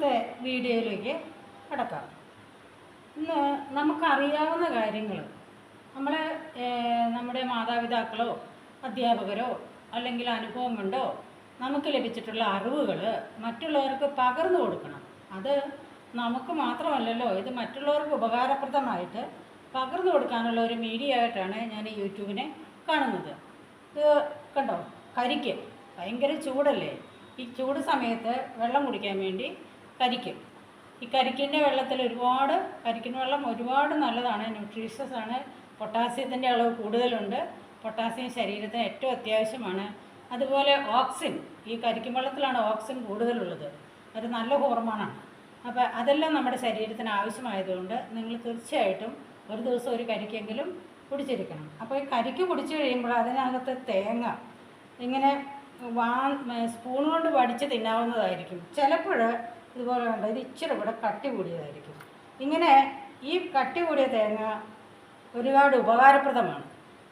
ഇന്നത്തെ വീഡിയോയിലേക്ക് കടക്കാം. ഇന്ന് നമുക്കറിയാവുന്ന കാര്യങ്ങൾ നമ്മളെ നമ്മുടെ മാതാപിതാക്കളോ അധ്യാപകരോ അല്ലെങ്കിൽ അനുഭവം കൊണ്ടോ നമുക്ക് ലഭിച്ചിട്ടുള്ള അറിവുകൾ മറ്റുള്ളവർക്ക് പകർന്നു കൊടുക്കണം. അത് നമുക്ക് മാത്രമല്ലല്ലോ ഇത് മറ്റുള്ളവർക്ക് ഉപകാരപ്രദമായിട്ട് പകർന്നു കൊടുക്കാനുള്ള ഒരു മീഡിയ ആയിട്ടാണ് ഞാൻ ഈ യൂട്യൂബിനെ കാണുന്നത്. ഇത് കണ്ടോ? കരിക്ക്. ഭയങ്കര ചൂടല്ലേ? ഈ ചൂട് സമയത്ത് വെള്ളം കുടിക്കാൻ വേണ്ടി കരിക്കും. ഈ കരിക്കിന്റെ വെള്ളത്തിൽ ഒരുപാട് കരിക്കിന്റെ വെള്ളം ഒരുപാട് നല്ലതാണ്. ന്യൂട്രീഷ്യസ് ആണ്. പൊട്ടാസ്യത്തിന്റെ അളവ് കൂടുതലുണ്ട്. പൊട്ടാസ്യം ശരീരത്തിന് ഏറ്റവും അത്യാവശ്യമാണ്. അതുപോലെ ഓക്സിൻ. ഈ കരിക്കും വെള്ളത്തിലാണ് ഓക്സിൻ കൂടുതലുള്ളത്. അത് നല്ല ഹോർമോണാണ്. അപ്പോൾ അതെല്ലാം നമ്മുടെ ശരീരത്തിന് ആവശ്യമായതുകൊണ്ട് നിങ്ങൾ തീർച്ചയായിട്ടും ഒരു ദിവസം ഒരു കരിക്കെങ്കിലും കുടിച്ചിരിക്കണം. അപ്പോൾ ഈ കരിക്ക് കുടിച്ചു കഴിയുമ്പോൾ അതിനകത്ത് തേങ്ങ ഇങ്ങനെ വാ സ്പൂൺ കൊണ്ട് വടിച്ച് തിന്നാവുന്നതായിരിക്കും. ചിലപ്പോൾ ഇതുപോലെ വേണ്ട. ഇത് ഇച്ചിരി കൂടെ കട്ടി കൂടിയതായിരിക്കും. ഇങ്ങനെ ഈ കട്ടി കൂടിയ തേങ്ങ ഒരുപാട് ഉപകാരപ്രദമാണ്.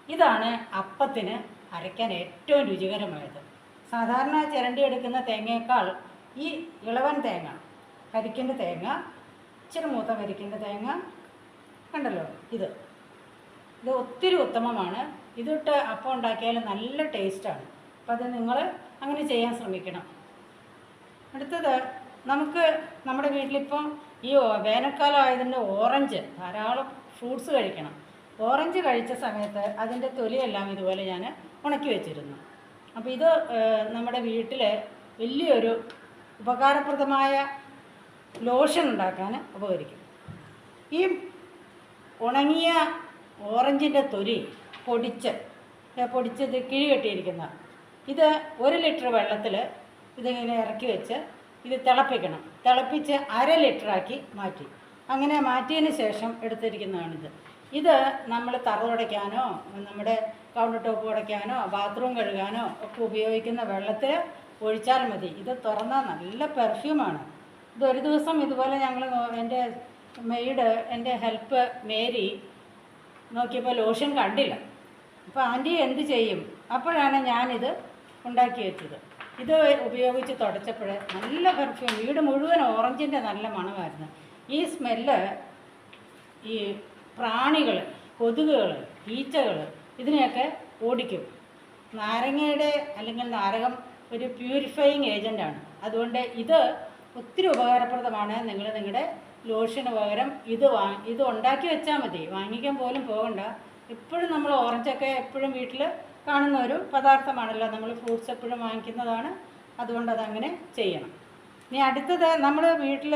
ഇതാണ് അപ്പത്തിന് അരയ്ക്കാൻ ഏറ്റവും രുചികരമായത്. സാധാരണ ചിരണ്ടി എടുക്കുന്ന തേങ്ങയേക്കാൾ ഈ ഇളവൻ തേങ്ങ കരിക്കിന്റെ തേങ്ങ ഇച്ചിരി മൂത്ത കരിക്കിന്റെ തേങ്ങ കണ്ടല്ലോ? ഇത്. ഇത് ഒത്തിരി ഉത്തമമാണ്. ഇതിട്ട് അപ്പം ഉണ്ടാക്കിയാൽ നല്ല ടേസ്റ്റാണ്. അപ്പോൾ അത് നിങ്ങൾ അങ്ങനെ ചെയ്യാൻ ശ്രമിക്കണം. അടുത്തത് നമുക്ക് നമ്മുടെ വീട്ടിലിപ്പം ഈ വേനൽക്കാലം ആയതിന്റെ ഓറഞ്ച് ധാരാളം ഫ്രൂട്ട്സ് കഴിക്കണം. ഓറഞ്ച് കഴിച്ച സമയത്ത് അതിന്റെ തൊലിയെല്ലാം ഇതുപോലെ ഞാൻ ഉണക്കി വെച്ചിരുന്നു. അപ്പോൾ ഇത് നമ്മുടെ വീട്ടിൽ വലിയൊരു ഉപകാരപ്രദമായ ലോഷൻ ഉണ്ടാക്കാൻ ഉപകരിക്കും. ഈ ഉണങ്ങിയ ഓറഞ്ചിന്റെ തൊലി പൊടിച്ച് പൊടിച്ചത് കിഴി കെട്ടിയിരിക്കുന്ന ഇത് ഒരു ലിറ്റർ വെള്ളത്തിൽ ഇതിങ്ങനെ ഇറക്കി വെച്ച് ഇത് തിളപ്പിക്കണം. തിളപ്പിച്ച് അര ലിറ്ററാക്കി മാറ്റി. അങ്ങനെ മാറ്റിയതിന് ശേഷം എടുത്തിരിക്കുന്നതാണിത്. ഇത് നമ്മൾ തറ തുടയ്ക്കാനോ നമ്മുടെ കൗണ്ടർ ടോപ്പ് ഉടയ്ക്കാനോ ബാത്റൂം കഴുകാനോ ഒക്കെ ഉപയോഗിക്കുന്ന വെള്ളത്തിൽ ഒഴിച്ചാൽ മതി. ഇത് തുറന്നാൽ നല്ല പെർഫ്യൂമാണ് ഇത് ഒരു ദിവസം ഇതുപോലെ ഞങ്ങൾ എന്റെ മെയ്ഡ് എന്റെ ഹെൽപ്പ് മേരി നോക്കിയപ്പോൾ ലോഷൻ കണ്ടില്ല. അപ്പോൾ ആന്റി എന്ത് ചെയ്യും? അപ്പോഴാണ് ഞാനിത് ഉണ്ടാക്കി വെച്ചത്. ഇത് ഉപയോഗിച്ച് തുടച്ചപ്പോൾ നല്ല പെർഫ്യൂം വീട് മുഴുവൻ ഓറഞ്ചിന്റെ നല്ല മണമായിരുന്നു. ഈ സ്മെല്ല് ഈ പ്രാണികൾ കൊതുകുകൾ ഈച്ചകൾ ഇതിനെയൊക്കെ ഓടിക്കും. നാരങ്ങയുടെ അല്ലെങ്കിൽ നാരകം ഒരു പ്യൂരിഫയിങ് ഏജന്റാണ് അതുകൊണ്ട് ഇത് ഒത്തിരി ഉപകാരപ്രദമാണ്. നിങ്ങൾ നിങ്ങളുടെ ലോഷന് പകരം ഇത് വാ ഇത് ഉണ്ടാക്കി വെച്ചാൽ മതി. വാങ്ങിക്കാൻ പോലും പോകണ്ട. എപ്പോഴും നമ്മൾ ഓറഞ്ചൊക്കെ എപ്പോഴും വീട്ടിൽ കാണുന്ന ഒരു പദാർത്ഥമാണല്ലോ നമ്മൾ ഫ്രൂട്ട്സ് എപ്പോഴും വാങ്ങിക്കുന്നതാണ്. അതുകൊണ്ട് അതങ്ങനെ ചെയ്യണം. ഇനി അടുത്തത് നമ്മൾ വീട്ടിൽ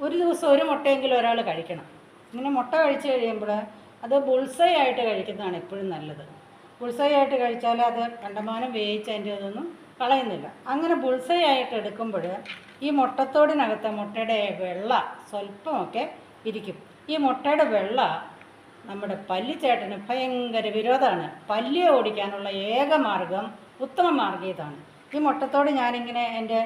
ഒരു ദിവസം ഒരു മുട്ടയെങ്കിലും ഒരാൾ കഴിക്കണം. ഇങ്ങനെ മുട്ട കഴിച്ച് കഴിയുമ്പോൾ അത് ബുൾസൈ ആയിട്ട് കഴിക്കുന്നതാണ് എപ്പോഴും നല്ലത്. ബുൾസൈ ആയിട്ട് കഴിച്ചാൽ അത് കണ്ടമാനം വേവിച്ച് അതിന്റെ അതൊന്നും കളയുന്നില്ല. അങ്ങനെ ബുൾസൈ ആയിട്ട് എടുക്കുമ്പോൾ ഈ മുട്ടത്തോടിനകത്ത് മുട്ടയുടെ വെള്ള സ്വല്പമൊക്കെ ഇരിക്കും. ഈ മുട്ടയുടെ വെള്ള നമ്മുടെ പല്ലി പല്ലിച്ചേട്ടന് ഭയങ്കര വിരോധമാണ്. പല്ലിയെ ഓടിക്കാനുള്ള ഏക മാർഗം ഉത്തമ മാർഗം ഇതാണ്. ഈ മുട്ടത്തോട് ഞാനിങ്ങനെ എന്റെ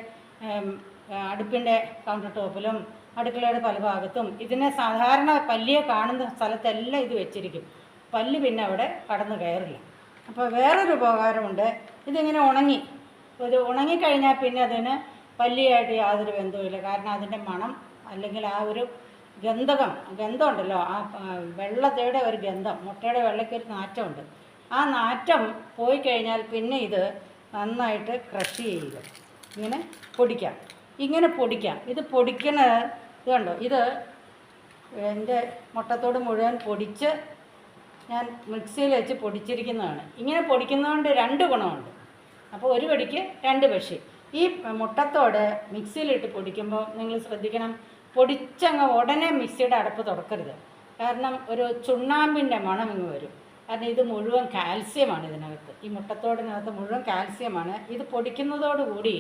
അടുപ്പിന്റെ കൗണ്ടർ ടോപ്പിലും അടുക്കളയുടെ പല ഭാഗത്തും ഇതിനെ സാധാരണ പല്ലിയെ കാണുന്ന സ്ഥലത്തെല്ലാം ഇത് വെച്ചിരിക്കും. പല്ല് പിന്നെ അവിടെ കടന്നു കയറില്ല. അപ്പോൾ വേറൊരു ഉപകാരമുണ്ട്. ഇതിങ്ങനെ ഉണങ്ങി ഇത് ഉണങ്ങിക്കഴിഞ്ഞാൽ പിന്നെ അതിന് പല്ലിയായിട്ട് യാതൊരു ബന്ധവുമില്ല. കാരണം അതിന്റെ മണം അല്ലെങ്കിൽ ആ ഒരു ഗന്ധകം ഗന്ധമുണ്ടല്ലോ. ആ ആ, വെള്ളത്തയുടെ ഒരു ഗന്ധം മുട്ടയുടെ വെള്ളയ്ക്ക് ഒരു നാറ്റമുണ്ട്. ആ നാറ്റം പോയി കഴിഞ്ഞാൽ പിന്നെ ഇത് നന്നായിട്ട് ക്രഷ് ചെയ്യുക. ഇങ്ങനെ പൊടിക്കാം. ഇങ്ങനെ പൊടിക്കാം. ഇത് പൊടിക്കണ ഇത് കണ്ടോ? ഇത് എന്റെ മുട്ടത്തോട് മുഴുവൻ പൊടിച്ച് ഞാൻ മിക്സിയിൽ വെച്ച് പൊടിച്ചിരിക്കുന്നതാണ്. ഇങ്ങനെ പൊടിക്കുന്നതുകൊണ്ട് രണ്ട് ഗുണമുണ്ട്. അപ്പോൾ ഒരു പൊടിക്ക് രണ്ട് പക്ഷി ഈ മുട്ടത്തോട് മിക്സിയിലിട്ട് പൊടിക്കുമ്പോൾ നിങ്ങൾ ശ്രദ്ധിക്കണം പൊടിച്ചങ്ങ് ഉടനെ മിക്സിയുടെ അടപ്പ് തുറക്കരുത്. കാരണം ഒരു ചുണ്ണാമ്പിന്റെ മണം ഇങ്ങ് വരും. കാരണം ഇത് മുഴുവൻ കാൽസ്യമാണ് ഇതിനകത്ത്. ഈ മുട്ടത്തോടിനകത്ത് മുഴുവൻ കാൽസ്യമാണ്. ഇത് പൊടിക്കുന്നതോടുകൂടി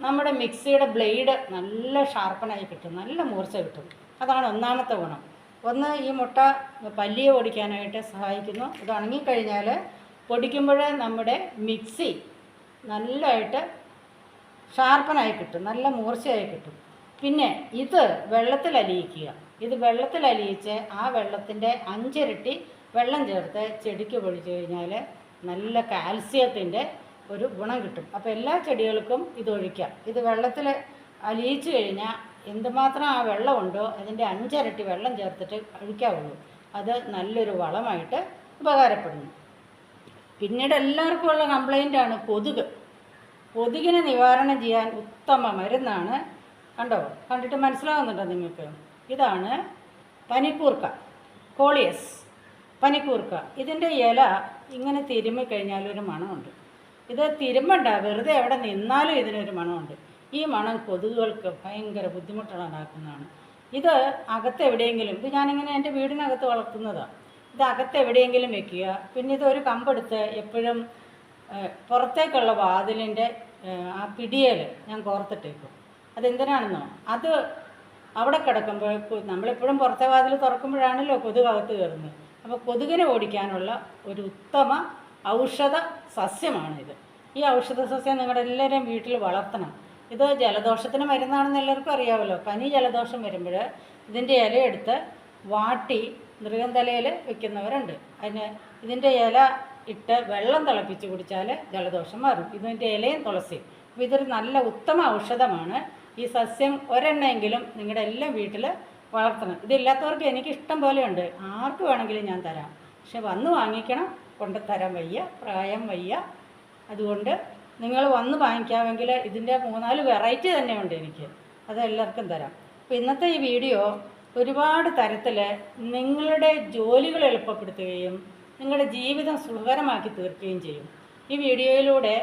നമ്മുടെ മിക്സിയുടെ ബ്ലേഡ് നല്ല ഷാർപ്പനായി കിട്ടും നല്ല മൂർച്ച കിട്ടും. അതാണ് ഒന്നാമത്തെ ഗുണം. ഒന്ന് ഈ മുട്ട പല്ലിയെ ഓടിക്കാനായിട്ട് സഹായിക്കുന്നു. ഇത് ഉണങ്ങിക്കഴിഞ്ഞാൽ പൊടിക്കുമ്പോൾ നമ്മുടെ മിക്സി നല്ലതായിട്ട് ഷാർപ്പനായി കിട്ടും നല്ല മൂർച്ചയായി കിട്ടും. പിന്നെ ഇത് വെള്ളത്തിൽ അലിയിക്കുക. ഇത് വെള്ളത്തിൽ അലിയിച്ച് ആ വെള്ളത്തിന്റെ അഞ്ചിരട്ടി വെള്ളം ചേർത്ത് ചെടിക്ക് പൊഴിച്ചു കഴിഞ്ഞാൽ നല്ല കാൽസ്യത്തിന്റെ ഒരു ഗുണം കിട്ടും. അപ്പോൾ എല്ലാ ചെടികൾക്കും ഇത് ഒഴിക്കാം. ഇത് വെള്ളത്തിൽ അലിയിച്ചു കഴിഞ്ഞാൽ എന്തുമാത്രം ആ വെള്ളമുണ്ടോ അതിന്റെ അഞ്ചിരട്ടി വെള്ളം ചേർത്തിട്ട് ഒഴിക്കാവുള്ളൂ. അത് നല്ലൊരു വളമായിട്ട് ഉപകാരപ്പെടുന്നു. പിന്നീട് എല്ലാവർക്കും ഉള്ള കംപ്ലൈന്റാണ് കൊതുക്. കൊതുകിനെ നിവാരണം ചെയ്യാൻ ഉത്തമ മരുന്നാണ്. കണ്ടോ? കണ്ടിട്ട് മനസ്സിലാവുന്നുണ്ടോ നിങ്ങൾക്ക്? ഇതാണ് പനിക്കൂർക്ക കോളിയസ് പനിക്കൂർക്ക. ഇതിന്റെ ഇല ഇങ്ങനെ തിരുമ്മി കഴിഞ്ഞാൽ ഒരു മണമുണ്ട്. ഇത് തിരുമ്പണ്ട വെറുതെ എവിടെ നിന്നാലും ഇതിനൊരു മണമുണ്ട്. ഈ മണം കൊതുകുകൾക്ക് ഭയങ്കര ബുദ്ധിമുട്ടുകളുണ്ടാക്കുന്നതാണ് ഇത് അകത്ത് എവിടെയെങ്കിലും ഇത് ഞാനിങ്ങനെ എന്റെ വീടിനകത്ത് വളർത്തുന്നതാണ് ഇത് അകത്ത് എവിടെയെങ്കിലും വെക്കുക. പിന്നെ ഇതൊരു കമ്പെടുത്ത് എപ്പോഴും പുറത്തേക്കുള്ള വാതിലിന്റെ ആ പിടിയേൽ ഞാൻ കോർത്തിട്ടേക്കും. അതെന്തിനാണെന്നോ അത് അവിടെ കിടക്കുമ്പോൾ നമ്മളെപ്പോഴും പുറത്തെ വാതിൽ തുറക്കുമ്പോഴാണല്ലോ കൊതുക് അകത്ത് കയറുന്നത്. അപ്പോൾ കൊതുകിനെ ഓടിക്കാനുള്ള ഒരു ഉത്തമ ഔഷധ സസ്യമാണിത്. ഈ ഔഷധ സസ്യം നിങ്ങളുടെ എല്ലാവരെയും വീട്ടിൽ വളർത്തണം. ഇത് ജലദോഷത്തിന് മരുന്നാണെന്ന് എല്ലാവർക്കും അറിയാമല്ലോ പനി ജലദോഷം വരുമ്പോൾ ഇതിന്റെ ഇലയെടുത്ത് വാട്ടി മൃഗം തലയിൽ വെക്കുന്നവരുണ്ട്. അതിന് ഇതിന്റെ ഇല ഇട്ട് വെള്ളം തിളപ്പിച്ച് കുടിച്ചാൽ ജലദോഷം മാറും. ഇതിന്റെ ഇലയും തുളസിയും. അപ്പോൾ ഇതൊരു നല്ല ഉത്തമ ഔഷധമാണ്. ഈ സസ്യം ഒരെണ്ണമെങ്കിലും നിങ്ങളുടെ എല്ലാം വീട്ടിൽ വളർത്തണം. ഇതില്ലാത്തവർക്ക് എനിക്ക് ഇഷ്ടം പോലെയുണ്ട്. ആർക്ക് വേണമെങ്കിലും ഞാൻ തരാം. പക്ഷെ വന്ന് വാങ്ങിക്കണം. കൊണ്ട് തരാൻ വയ്യ. പ്രായം വയ്യ. അതുകൊണ്ട് നിങ്ങൾ വന്ന് വാങ്ങിക്കാമെങ്കിൽ ഇതിന്റെ മൂന്നാൽ വെറൈറ്റി തന്നെയുണ്ട് എനിക്ക്. അത് എല്ലാവർക്കും തരാം. അപ്പോൾ ഇന്നത്തെ ഈ വീഡിയോ ഒരുപാട് തരത്തിൽ നിങ്ങളുടെ ജോലികൾ എളുപ്പപ്പെടുത്തുകയും നിങ്ങളുടെ ജീവിതം സുഖകരമാക്കി തീർക്കുകയും ചെയ്യും. ഈ വീഡിയോയിലൂടെ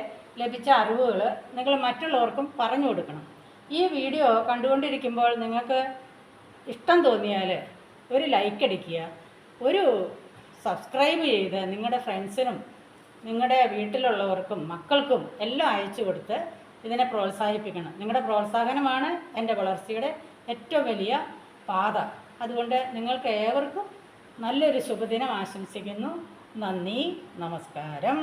ലഭിച്ച അറിവുകൾ നിങ്ങൾ മറ്റുള്ളവർക്കും പറഞ്ഞു കൊടുക്കണം. ഈ വീഡിയോ കണ്ടുകൊണ്ടിരിക്കുമ്പോൾ നിങ്ങൾക്ക് ഇഷ്ടം തോന്നിയാൽ ഒരു ലൈക്ക് അടിക്കുക ഒരു സബ്സ്ക്രൈബ് ചെയ്ത് നിങ്ങളുടെ ഫ്രണ്ട്സിനും നിങ്ങളുടെ വീട്ടിലുള്ളവർക്കും മക്കൾക്കും എല്ലാം അയച്ചു കൊടുത്ത് ഇതിനെ പ്രോത്സാഹിപ്പിക്കണം. നിങ്ങളുടെ പ്രോത്സാഹനമാണ് എന്റെ വളർച്ചയുടെ ഏറ്റവും വലിയ പാത. അതുകൊണ്ട് നിങ്ങൾക്ക് ഏവർക്കും നല്ലൊരു ശുഭദിനം ആശംസിക്കുന്നു. നന്ദി. നമസ്കാരം.